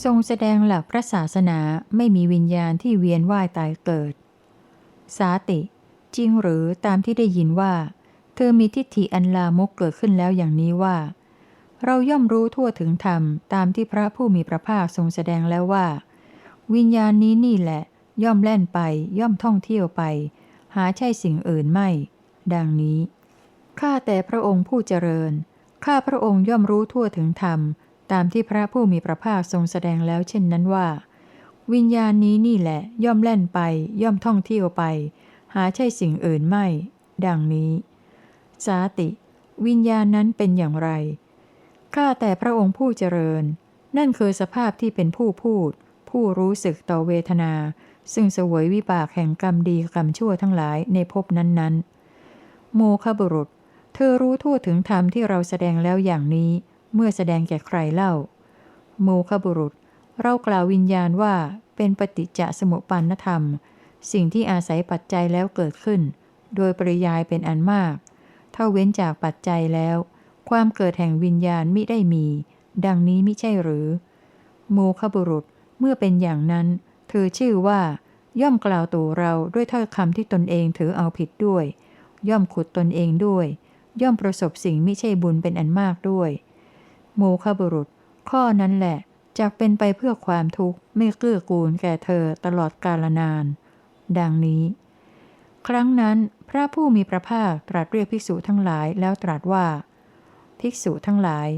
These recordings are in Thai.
ทรงแสดงหลักพระศาสนาไม่มีวิญญาณที่เวียนว่ายตายเกิด สาติ จริงหรือตามที่ได้ยินว่า เธอมีทิฏฐิอันลามกเกิดขึ้นแล้วอย่างนี้ว่า เราย่อมรู้ทั่วถึงธรรม ตามที่พระผู้มีพระภาคทรงแสดงแล้วว่า วิญญาณนี้นี่แหละ ย่อมแล่นไป ย่อมท่องเที่ยวไป หาใช่สิ่งอื่นไม่ ดังนี้ข้าแต่พระองค์ผู้เจริญข้าพระองค์ย่อมรู้ทั่วถึงธรรม ตามที่พระผู้มีพระภาคทรงแสดงแล้วเช่นนั้นว่า วิญญาณนี้นี่แหละ ย่อมแล่นไป ย่อมท่องเที่ยวไป หาใช่สิ่งอื่นไม่ ดังนี้ สาติ วิญญาณนั้นเป็นอย่างไรข้าแต่พระองค์ผู้เจริญ นั่นคือสภาพที่เป็นผู้พูด ผู้รู้สึกต่อเวทนา ซึ่งเสวยวิบากแห่งกรรมดีกรรมชั่วทั้งหลายในภพนั้นๆ โมคบุรุษ เธอรู้ทั่วถึงธรรมที่เราแสดงแล้วอย่างนี้ เมื่อแสดงแก่ใครเล่า โมคบุรุษ เรากล่าววิญญาณว่าเป็นปฏิจจสมุปปานธรรม สิ่งที่อาศัยปัจจัยแล้วเกิดขึ้น โดยปริยายเป็นอันมากถ้าเว้นจากปัจจัยแล้ว ความเกิดแห่งวิญญาณมิได้มี ดังนี้มิใช่หรือ โมคบุรุษเมื่อเป็นอย่างนั้น เธอชื่อว่า ย่อมกล่าวตัวเราด้วยถ้อยคำที่ตนเองถือเอาผิดด้วย ย่อมขุดตนเองด้วย ย่อมประสบสิ่งมิใช่บุญเป็นอันมากด้วย โมคบุรุษ ข้อนั้นแหละจากเป็นไปเพื่อความทุกข์ไม่เกื้อกูลแก่เธอตลอดกาลนาน ดังนี้ ครั้งนั้นพระผู้มีพระภาคตรัสเรียกภิกษุทั้งหลายแล้วตรัสว่า ภิกษุทั้งหลาย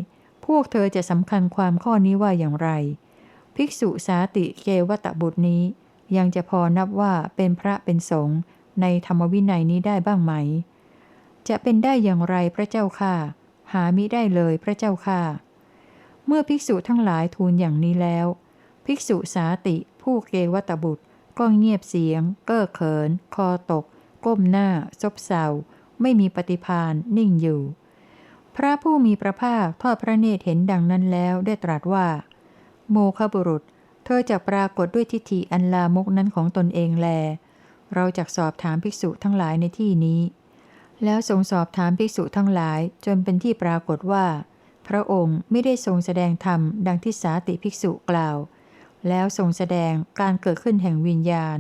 พวกเธอจะสำคัญความข้อนี้ว่าอย่างไร ภิกษุสาติเกวตบุตรนี้ ยังจะพอนับว่าเป็นพระเป็นสงฆ์ในธรรมวินัยนี้ได้บ้างไหม จะเป็นได้อย่างไรพระเจ้าค่ะ หามิได้เลยพระเจ้าค่ะ เมื่อภิกษุทั้งหลายทูลอย่างนี้แล้ว ภิกษุสาติ ผู้เกวตบุตร ก็เงียบเสียง เก้อเขิน คอตก ก้มหน้า ซบเซาไม่มีปฏิพานนิ่งอยู่ พระผู้มีพระภาคทอดพระเนตรเห็นดังนั้นแล้วได้ตรัสว่า โมคบุรุษ เธอจะปรากฏด้วยทิฏฐิอันลามกนั้นของตนเองแล เราจะสอบถามภิกษุทั้งหลายในที่นี้ แล้วทรงสอบถามภิกษุทั้งหลายจนเป็นที่ปรากฏว่า พระองค์ไม่ได้ทรงแสดงธรรมดังที่สาติภิกษุกล่าว แล้วทรงแสดงการเกิดขึ้นแห่งวิญญาณ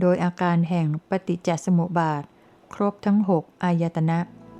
โดยอาการแห่งปฏิจจสมุปบาท ครบทั้งหกอายตนะ